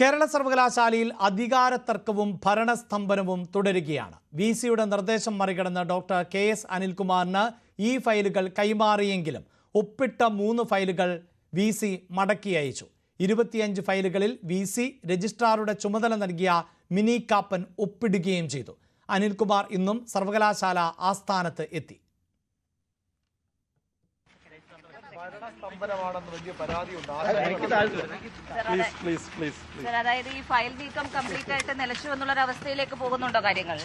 കേരള സർവകലാശാലയിൽ അധികാര തർക്കവും ഭരണസ്തംഭനവും തുടരുകയാണ്. വി സിയുടെ നിർദ്ദേശം മറികടന്ന് ഡോക്ടർ കെ എസ് അനിൽകുമാറിന് ഈ ഫയലുകൾ കൈമാറിയെങ്കിലും ഒപ്പിട്ട മൂന്ന് ഫയലുകൾ വി സി മടക്കി അയച്ചു. ഇരുപത്തിയഞ്ച് ഫയലുകളിൽ വി സി രജിസ്ട്രാറുടെ ചുമതല നൽകിയ മിനി കാപ്പൻ ഒപ്പിടുകയും ചെയ്തു. അനിൽകുമാർ ഇന്നും സർവകലാശാല ആസ്ഥാനത്ത് എത്തി. അതായത് ഈ ഫയൽ നീക്കം കംപ്ലീറ്റ് ആയിട്ട് നിലച്ചു എന്നുള്ള ഒരു അവസ്ഥയിലേക്ക് പോകുന്നുണ്ടോ കാര്യങ്ങൾ?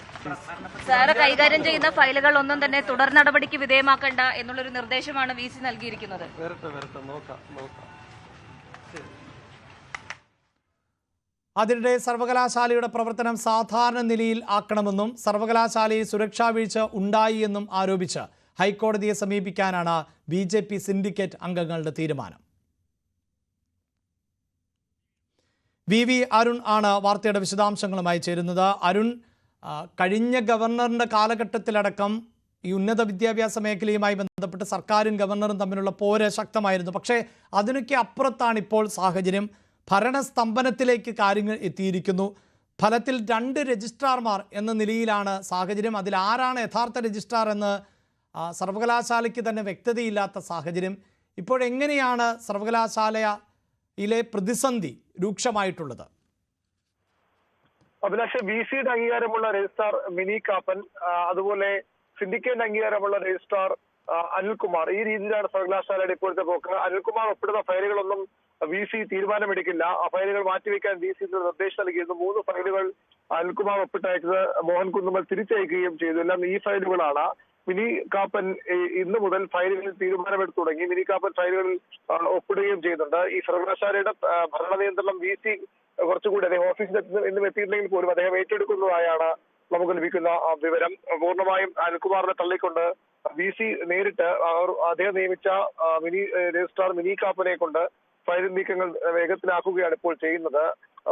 സാറ് കൈകാര്യം ചെയ്യുന്ന ഫയലുകൾ ഒന്നും തന്നെ തുടർ നടപടിക്ക് വിധേയമാക്കണ്ട എന്നുള്ളൊരു നിർദ്ദേശമാണ് വി സി നൽകിയിരിക്കുന്നത്. വരട്ടെ വരട്ടെ നോക്കാം നോക്കാം. അതിനിടെ സർവകലാശാലയുടെ പ്രവർത്തനം സാധാരണ നിലയിൽ ആക്കണമെന്നും സർവകലാശാലയിൽ സുരക്ഷാ വീഴ്ച ഉണ്ടായി എന്നും ആരോപിച്ച് ഹൈക്കോടതിയെ സമീപിക്കാനാണ് ബി ജെ പി സിൻഡിക്കേറ്റ് അംഗങ്ങളുടെ തീരുമാനം. വി വി അരുൺ ആണ് വാർത്തയുടെ വിശദാംശങ്ങളുമായി ചേരുന്നത്. അരുൺ കഴിഞ്ഞ ഗവർണറിന്റെ കാലഘട്ടത്തിലടക്കം ഈ ഉന്നത വിദ്യാഭ്യാസ മേഖലയുമായി ബന്ധപ്പെട്ട് സർക്കാരും ഗവർണറും തമ്മിലുള്ള പോര് ശക്തമായിരുന്നു. പക്ഷേ അതിനൊക്കെ അപ്പുറത്താണ് ഇപ്പോൾ സാഹചര്യം. ഭരണസ്തംഭനത്തിലേക്ക് കാര്യങ്ങൾ എത്തിയിരിക്കുന്നു. ഫലത്തിൽ രണ്ട് രജിസ്ട്രാർമാർ എന്ന നിലയിലാണ് സാഹചര്യം. അതിൽ ആരാണ് യഥാർത്ഥ രജിസ്ട്രാർ എന്ന് സർവകലാശാലയ്ക്ക് തന്നെ വ്യക്തതയില്ലാത്ത സാഹചര്യം. ഇപ്പോഴെങ്ങനെയാണ് സർവകലാശാലയിലെ പ്രതിസന്ധി രൂക്ഷമായിട്ടുള്ളത്? അഭിലാഷ് ബി സിയുടെ അംഗീകാരമുള്ള രജിസ്ട്രാർ മിനി കാപ്പൻ അതുപോലെ സിൻഡിക്കേറ്റ് അംഗീകാരമുള്ള രജിസ്ട്രാർ അനിൽകുമാർ. ഈ രീതിയിലാണ് സർവകലാശാലയുടെ ഇപ്പോഴത്തെ പോക്ക്. അനിൽകുമാർ ഒപ്പിടുന്ന ഫയലുകളൊന്നും വി സി തീരുമാനമെടുക്കില്ല. ആ ഫയലുകൾ മാറ്റിവെക്കാൻ വി സി നിർദ്ദേശം നൽകിയിരുന്നു. മൂന്ന് ഫയലുകൾ അനിൽകുമാർ ഒപ്പിട്ടയച്ചത് മോഹൻ കുന്നുമൽ തിരിച്ചയക്കുകയും ചെയ്തു. എല്ലാം ഈ ഫയലുകളാണ്. മിനി കാപ്പൻ ഇന്ന് മുതൽ ഫയലുകളിൽ തീരുമാനമെടുത്തു തുടങ്ങി. മിനി കാപ്പൻ ഫയലുകളിൽ ഒപ്പിടുകയും ചെയ്യുന്നുണ്ട്. ഈ സർവകലാശാലയുടെ ഭരണ നിയന്ത്രണം വി സി കുറച്ചുകൂടി അദ്ദേഹം ഓഫീസിൽ എന്നും എത്തിയിട്ടില്ലെങ്കിൽ പോലും അദ്ദേഹം ഏറ്റെടുക്കുന്നതായാണ് നമുക്ക് ലഭിക്കുന്ന വിവരം. പൂർണമായും അനിൽകുമാറിനെ തള്ളിക്കൊണ്ട് വി സി നേരിട്ട് അദ്ദേഹം നിയമിച്ച മിനി രജിസ്ട്രാർ മിനി കാപ്പനെ കൊണ്ട് നീക്കങ്ങൾ വേഗത്തിലാക്കുകയാണ് ഇപ്പോൾ ചെയ്യുന്നത്.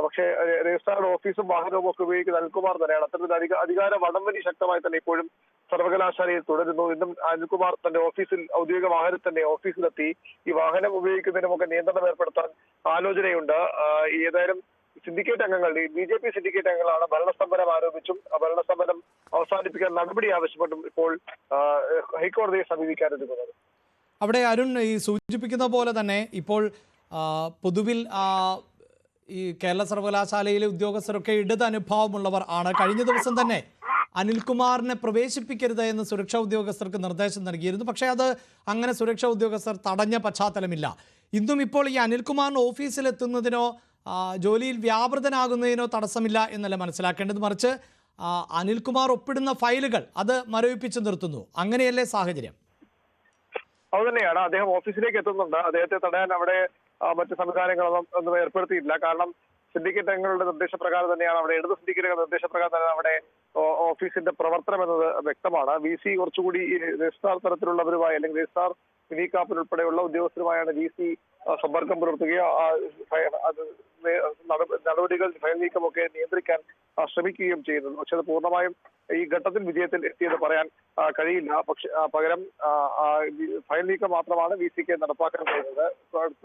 പക്ഷെ രജിസ്ട്രാർഡ് ഓഫീസും വാഹനവും ഒക്കെ ഉപയോഗിക്കുന്ന അനിൽകുമാർ തന്നെയാണ്. അത്തരത്തിൽ അധിക അധികാര വടംവലി ശക്തമായി തന്നെ ഇപ്പോഴും സർവകലാശാലയിൽ തുടരുന്നു. ഇന്നും അനിൽകുമാർ തന്റെ ഓഫീസിൽ ഔദ്യോഗിക വാഹനത്തിൽ തന്നെ ഓഫീസിലെത്തി ഈ വാഹനം ഉപയോഗിക്കുന്നതിനുമൊക്കെ നിയന്ത്രണം ഏർപ്പെടുത്താൻ ആലോചനയുണ്ട്. ഏതായാലും സിൻഡിക്കേറ്റ് അംഗങ്ങൾ ബി ജെ പി സിൻഡിക്കേറ്റ് അംഗങ്ങളാണ് ഭരണസമരം ആരോപിച്ചും ആ ഭരണസ്തംഭനം അവസാനിപ്പിക്കാൻ നടപടി ആവശ്യപ്പെട്ടും ഇപ്പോൾ ഹൈക്കോടതിയെ സമീപിക്കാനൊരുങ്ങുന്നത് അവിടെ അരുൺ ഈ സൂചിപ്പിക്കുന്ന പോലെ തന്നെ ഇപ്പോൾ പൊതുവിൽ ഈ കേരള സർവകലാശാലയിലെ ഉദ്യോഗസ്ഥരൊക്കെ ഇടത് അനുഭാവമുള്ളവർ ആണ്. കഴിഞ്ഞ ദിവസം തന്നെ അനിൽകുമാറിനെ പ്രവേശിപ്പിക്കരുത് എന്ന് സുരക്ഷാ ഉദ്യോഗസ്ഥർക്ക് നിർദ്ദേശം നൽകിയിരുന്നു. പക്ഷേ അത് അങ്ങനെ സുരക്ഷാ ഉദ്യോഗസ്ഥർ തടഞ്ഞ പശ്ചാത്തലമില്ല. ഇന്നും ഇപ്പോൾ ഈ അനിൽകുമാറിന് ഓഫീസിലെത്തുന്നതിനോ ജോലിയിൽ വ്യാപൃതനാകുന്നതിനോ തടസ്സമില്ല എന്നല്ല മനസ്സിലാക്കേണ്ടത്. മറിച്ച് അനിൽകുമാർ ഒപ്പിടുന്ന ഫയലുകൾ അത് മരവിപ്പിച്ച് നിർത്തുന്നു. അങ്ങനെയല്ലേ സാഹചര്യം? അത് തന്നെയാണ്. അദ്ദേഹം ഓഫീസിലേക്ക് എത്തുന്നുണ്ട്. അദ്ദേഹത്തെ തടയാൻ അവിടെ മറ്റ് സംവിധാനങ്ങളൊന്നും ഒന്നും ഏർപ്പെടുത്തിയിട്ടില്ല. കാരണം സിൻഡിക്കേറ്റ് അംഗങ്ങളുടെ നിർദ്ദേശപ്രകാരം തന്നെയാണ് അവിടെ ഇടത് സിൻഡിക്കേറ്റുകളുടെ നിർദ്ദേശപ്രകാരം തന്നെ അവിടെ ഓഫീസിന്റെ പ്രവർത്തനം എന്നത് വ്യക്തമാണ്. വി സി കുറച്ചുകൂടി രജിസ്ട്രാർ തരത്തിലുള്ളവരുമായി അല്ലെങ്കിൽ രജിസ്ട്രാർ മിനി കാപ്പൻ ഉൾപ്പെടെയുള്ള ഉദ്യോഗസ്ഥരുമായാണ് വി സി സമ്പർക്കം പുലർത്തുകയോ അത് നടപടികൾ ഫയൽ നീക്കമൊക്കെ നിയന്ത്രിക്കാൻ ശ്രമിക്കുകയും ചെയ്യുന്നത് പക്ഷെ അത് പൂർണമായും ഈ ഘട്ടത്തിൽ വിജയത്തിൽ എത്തിയെന്ന് പറയാൻ കഴിയില്ല പക്ഷെ പകരം ഫയൽ നീക്കം മാത്രമാണ് വി സിക്ക് നടപ്പാക്കാൻ കഴിയുന്നത്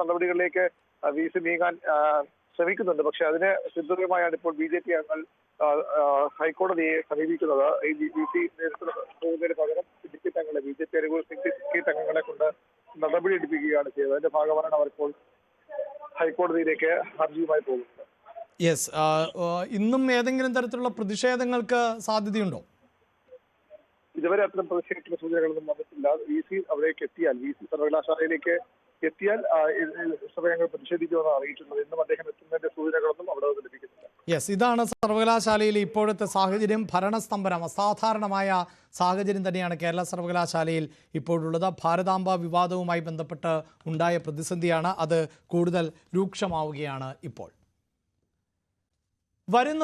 നടപടികളിലേക്ക് വി സി നീങ്ങാൻ ശ്രമിക്കുന്നുണ്ട് പക്ഷെ അതിന് പിന്തുണയുമായാണ് ഇപ്പോൾ ബി ജെ പി അംഗങ്ങൾ ഹൈക്കോടതിയെ സമീപിക്കുന്നത് ഈ ബി സി നേരിട്ട് പോകുന്നതിന് പകരം സിൻഡിക്കേറ്റ് അംഗങ്ങളെ ബി ജെ പി അനുകൂല അംഗങ്ങളെ കൊണ്ട് നടപടി എടുപ്പിക്കുകയാണ് ചെയ്തത്. അതിന്റെ ഭാഗമാണ് അവർ ഇപ്പോൾ ഹൈക്കോടതിയിലേക്ക് ഹർജിയുമായി പോകുന്നത്. യെസ് ഇന്നും ഏതെങ്കിലും തരത്തിലുള്ള പ്രതിഷേധങ്ങൾക്ക് സാധ്യതയുണ്ടോ? ഇതുവരെ അത്തരം പ്രതിഷേധത്തിന്റെ സൂചനകളൊന്നും വന്നിട്ടില്ല. വി സി അവിടേക്ക് എത്തിയാൽ വി സി സർവകലാശാലയിലേക്ക് എത്തിയാൽ ആ, ഇത് സമയങ്ങൾ പ്രതിഷേധിക്കുമെന്നാണ് അറിയിച്ചിട്ടുള്ളത് ഇന്നും അദ്ദേഹം എത്തുന്നതിന്റെ സൂചനകളൊന്നും അവിടെ നിന്ന് യെസ് ഇതാണ് സർവകലാശാലയിലെ ഇപ്പോഴത്തെ സാഹചര്യം. ഭരണസ്തംഭനം അസാധാരണമായ സാഹചര്യം തന്നെയാണ് കേരള സർവകലാശാലയിൽ ഇപ്പോഴുള്ളത്. ഭാരതാംബ വിവാദവുമായി ബന്ധപ്പെട്ട് ഉണ്ടായ പ്രതിസന്ധിയാണ് അത് കൂടുതൽ രൂക്ഷമാവുകയാണ് ഇപ്പോൾ. വരുന്ന